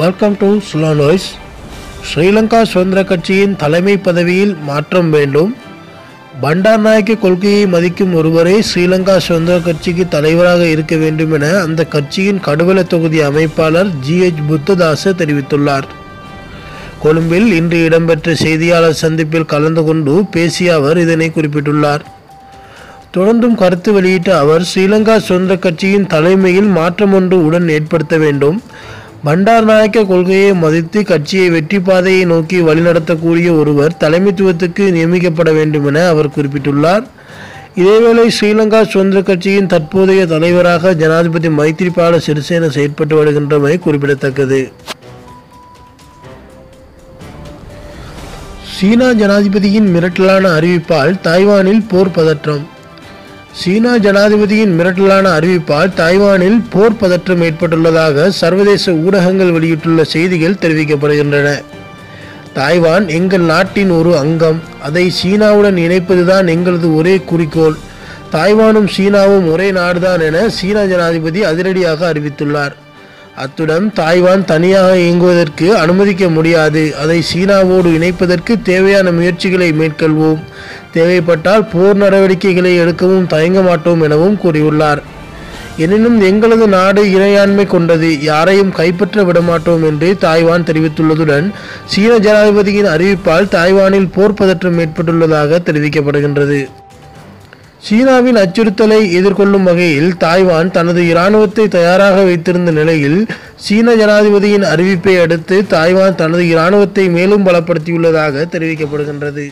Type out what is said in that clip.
Welcome to slow noise Sri Lanka சுதந்திர கட்சியின் தலைமை பதவியில் மாற்றம் வேண்டும். பண்டார் நாயக்க கொள்கையை மதிக்கும் ஒருவரே ஸ்ரீலங்கா சுதந்திர கட்சிக்கு தலைவராக இருக்க வேண்டும் என அந்த கட்சியின் கடுவல தொகுதி அமைப்பாளர் ஜி எச் புத்ததாச தெரிவித்துள்ளார். கொழும்பில் இன்று இடம்பெற்ற செய்தியாளர் சந்திப்பில் கலந்து கொண்டு பேசிய அவர் இதனை குறிப்பிட்டுள்ளார். தொடர்ந்தும் கருத்து வெளியிட்ட அவர் ஸ்ரீலங்கா சுதந்திர கட்சியின் தலைமையில் மாற்றம் ஒன்று உடன் ஏற்படுத்த வேண்டும். பண்டார் நாயக்க கொள்கையை மதித்து கட்சியை வெற்றி பாதையை நோக்கி வழிநடத்தக்கூடிய ஒருவர் தலைமைத்துவத்துக்கு நியமிக்கப்பட வேண்டும் என அவர் குறிப்பிட்டுள்ளார். இதேவேளை ஸ்ரீலங்கா சுதந்திர கட்சியின் தற்போதைய தலைவராக ஜனாதிபதி மைத்திரிபால சிறிசேன செயற்பட்டு வருகின்றமை குறிப்பிடத்தக்கது. சீனா ஜனாதிபதியின் மிரட்டலான அறிவிப்பால் தாய்வானில் போர் பதற்றம். சீனா ஜனாதிபதியின் மிரட்டலான அறிவிப்பால் தாய்வானில் போர் பதற்றம் ஏற்பட்டுள்ளதாக சர்வதேச ஊடகங்கள் வெளியிட்டுள்ள செய்திகள் தெரிவிக்கப்படுகின்றன. தாய்வான் எங்கள் நாட்டின் ஒரு அங்கம். அதை சீனாவுடன் இணைப்பதுதான் எங்களது ஒரே குறிக்கோள். தாய்வானும் சீனாவும் ஒரே நாடுதான் என சீனா ஜனாதிபதி அதிரடியாக அறிவித்துள்ளார். அத்துடன் தாய்வான் தனியாக இயங்குவதற்கு அனுமதிக்க முடியாது. அதை சீனாவோடு இணைப்பதற்கு தேவையான முயற்சிகளை மேற்கொள்வோம். தேவைப்பட்டால் போர் நடவடிக்கைகளை எடுக்கவும் தயங்க மாட்டோம் எனவும் கூறியுள்ளார். எனினும் எங்களது நாடு இறையாண்மை கொண்டது. யாரையும் கைப்பற்ற விடமாட்டோம் என்று தாய்வான் தெரிவித்துள்ளதுடன் சீன ஜனாதிபதியின் அறிவிப்பால் தாய்வானில் போர் பதற்றம் ஏற்பட்டுள்ளதாக தெரிவிக்கப்படுகின்றது. சீனாவின் அச்சுறுத்தலை எதிர்கொள்ளும் வகையில் தாய்வான் தனது இராணுவத்தை தயாராக வைத்திருந்த நிலையில் சீன ஜனாதிபதியின் அறிவிப்பை அடுத்து தாய்வான் தனது இராணுவத்தை மேலும் பலப்படுத்தியுள்ளதாக தெரிவிக்கப்படுகின்றது.